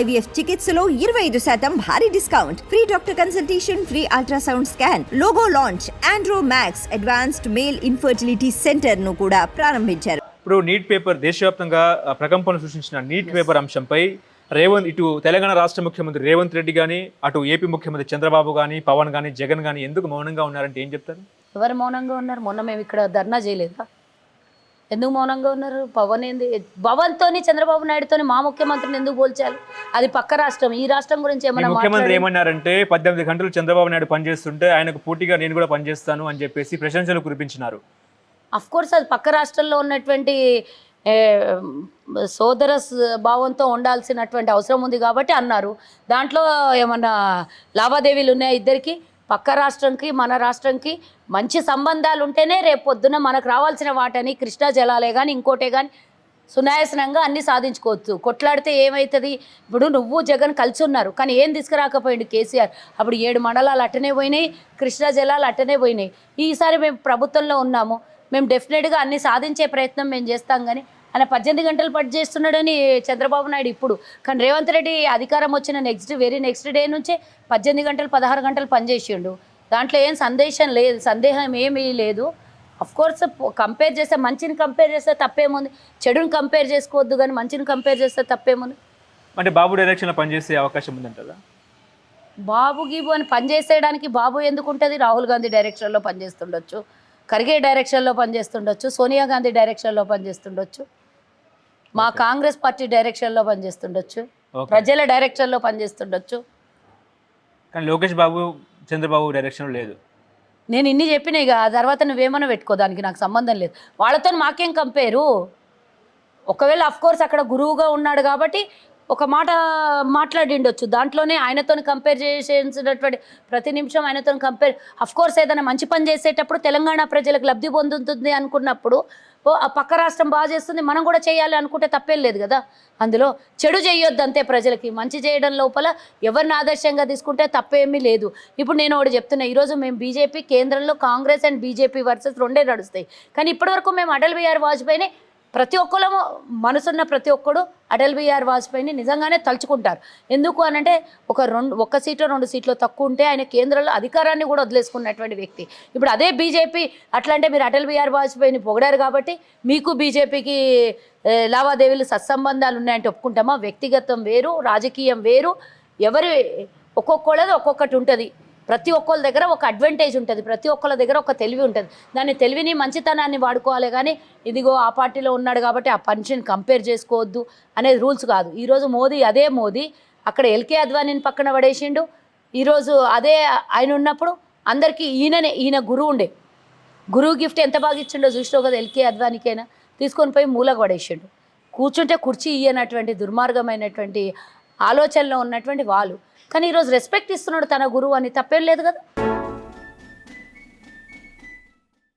IVF చికిత్సలో ఇరవై ఐదు శాతం భారీ discount. Free doctor consultation free ultrasound scan logo launch Andro Max advanced male infertility సెంటర్ను కూడా ప్రారంభించారు. ఇప్పుడు నీట్ పేపర్ దేశవ్యాప్తంగా ప్రకంపన సృష్టించిన నీట్ పేపర్ అంశంపై రేవంత్ ఇటు తెలంగాణ రాష్ట్ర ముఖ్యమంత్రి రేవంత్ రెడ్డి కానీ అటు ఏపీ ముఖ్యమంత్రి చంద్రబాబు కానీ పవన్ కానీ జగన్ కానీ ఎందుకు మౌనంగా ఉన్నారంటే ఏం చెప్తారు? ఎవరు మౌనంగా ఉన్నారు? మొన్న మేము ఇక్కడ ధర్నా చేయలేదా? ఎందుకు మౌనంగా ఉన్నారు? పవన్ ఏంది? పవన్తోని చంద్రబాబు నాయుడుతోని మా ముఖ్యమంత్రిని ఎందుకు పోల్చాలి? అది పక్క రాష్ట్రం. ఈ రాష్ట్రం గురించి ఏమన్నా ముఖ్యమంత్రి? ఏమన్నారంటే పద్దెనిమిది గంటలు చంద్రబాబు నాయుడు పనిచేస్తుంటే ఆయనకు పోటీగా నేను కూడా పనిచేస్తాను అని చెప్పేసి ప్రశంసలు కురిపించినారు. అఫ్ కోర్స్ అది పక్క రాష్ట్రంలో ఉన్నటువంటి సోదర భావంతో ఉండాల్సినటువంటి అవసరం ఉంది కాబట్టి అన్నారు. దాంట్లో ఏమన్నా లావాదేవీలు ఉన్నాయా ఇద్దరికి? పక్క రాష్ట్రంకి మన రాష్ట్రంకి మంచి సంబంధాలు ఉంటేనే రేపు పొద్దున మనకు రావాల్సిన వాటని కృష్ణా జలాలే కానీ ఇంకోటే కానీ సునాయాసనంగా అన్ని సాధించుకోవచ్చు. కొట్లాడితే ఏమవుతుంది ఇప్పుడు నువ్వు జగన్ కలిసి ఉన్నారు. కానీ ఏం తీసుకురాకపోయింది కేసీఆర్? అప్పుడు ఏడు మండలాలు అట్టనే పోయినాయి కృష్ణా జలాలు అట్టనే పోయినాయి. ఈసారి మేము ప్రభుత్వంలో ఉన్నాము. మేము డెఫినెట్గా అన్ని సాధించే ప్రయత్నం మేము చేస్తాం కానీ ఆయన పద్దెనిమిది గంటలు పని చేస్తున్నాడని చంద్రబాబు నాయుడు ఇప్పుడు. కానీ రేవంత్ రెడ్డి అధికారం వచ్చిన నెక్స్ట్ వెరీ నెక్స్ట్ డే నుంచే పద్దెనిమిది గంటలు పదహారు గంటలు పనిచేసిండు దాంట్లో ఏం సందేశం లేదు సందేహం ఏమీ లేదు. కోర్స్ కంపేర్ చేస్తే మంచిని కంపేర్ చేస్తే తప్పేముంది? చెడుని కంపేర్ చేసుకోవద్దు కానీ మంచిని కంపేర్ చేస్తే తప్పేముంది? అంటే బాబు డైరెక్షన్లో పనిచేసే అవకాశం ఉందంటారా? బాబు గీబు అని పనిచేసేయడానికి బాబు ఎందుకు ఉంటుంది? రాహుల్ గాంధీ డైరెక్షన్లో పనిచేస్తుండొచ్చు ఖర్గే డైరెక్షన్లో పనిచేస్తుండొచ్చు సోనియా గాంధీ డైరెక్షన్లో పనిచేస్తుండొచ్చు మా కాంగ్రెస్ పార్టీ డైరెక్షన్లో పనిచేస్తుండొచ్చు. ప్రజల డైరెక్షన్లో పనిచేస్తుండొచ్చు. కానీ లోకేష్ బాబు చంద్రబాబు డైరెక్షన్ లేదు. నేను ఇన్ని చెప్పినా ఇక ఆ తర్వాత నువ్వేమన్నా పెట్టుకో దానికి నాకు సంబంధం లేదు. వాళ్ళతో మాకేం కంపేరు? ఒకవేళ అఫ్ కోర్స్ అక్కడ గురువుగా ఉన్నాడు కాబట్టి ఒక మాట మాట్లాడిండొచ్చు. దాంట్లోనే ఆయనతో కంపేర్ చేసేటటువంటి ప్రతి నిమిషం ఆయనతో కంపేర్ అఫ్ కోర్స్ ఏదైనా మంచి పని చేసేటప్పుడు తెలంగాణ ప్రజలకు లబ్ధి పొందుతుంది అనుకున్నప్పుడు ఓ ఆ పక్క రాష్ట్రం బాగా చేస్తుంది మనం కూడా చేయాలి అనుకుంటే తప్పేం లేదు కదా. అందులో చెడు చేయొద్దు అంతే ప్రజలకి. మంచి చేయడం లోపల ఎవరిని ఆదర్శంగా తీసుకుంటే తప్పేమీ లేదు. ఇప్పుడు నేను ఒకటి చెప్తున్నా ఈరోజు మేము బీజేపీ కేంద్రంలో కాంగ్రెస్ అండ్ బీజేపీ వర్సెస్ రెండే నడుస్తాయి. కానీ ఇప్పటివరకు మేము అటల్ బిహారీ వాజ్పేయిని ప్రతి ఒక్కరము మనసున్న ప్రతి ఒక్కడు అటల్ బిహార్ వాజ్పేయిని నిజంగానే తలుచుకుంటారు. ఎందుకు అనంటే ఒక రెండు ఒక్క సీట్లో రెండు సీట్లో తక్కువ ఉంటే ఆయన కేంద్రంలో అధికారాన్ని కూడా వదిలేసుకున్నటువంటి వ్యక్తి. ఇప్పుడు అదే బీజేపీ అట్లా అంటే మీరు అటల్ బిహార్ వాజ్పేయిని పొగిడారు కాబట్టి మీకు బీజేపీకి లావాదేవీలు సత్సంబంధాలు ఉన్నాయంటే ఒప్పుకుంటామా? వ్యక్తిగతం వేరు రాజకీయం వేరు ఎవరి ఒక్కొక్కళ్ళది ఒక్కొక్కటి ఉంటుంది. ప్రతి ఒక్కళ్ళ దగ్గర ఒక అడ్వాంటేజ్ ఉంటుంది. ప్రతి ఒక్కళ్ళ దగ్గర ఒక తెలివి ఉంటుంది. దాని తెలివిని మంచితనాన్ని వాడుకోవాలి కానీ ఇదిగో ఆ పార్టీలో ఉన్నాడు కాబట్టి ఆ పనిషిని కంపేర్ చేసుకోవద్దు అనేది రూల్స్ కాదు. ఈరోజు మోదీ అదే మోదీ అక్కడ ఎల్కే అద్వానీని పక్కన పడేసిండు. ఈరోజు అదే ఆయన ఉన్నప్పుడు అందరికీ ఈయననే ఈయన గురువు ఉండే. గురువు గిఫ్ట్ ఎంత బాగా ఇచ్చిండో చూసినావు కదా ఎల్కే అద్వానికైనా? తీసుకొని పోయి మూలకు పడేసిండు. కూర్చుంటే కుర్చీ ఇయ్యనటువంటి దుర్మార్గమైనటువంటి ఆలోచనలో ఉన్నటువంటి వాళ్ళు. కానీ ఈరోజు రెస్పెక్ట్ ఇస్తున్నాడు తన గురువు అని తప్పేం లేదు కదా?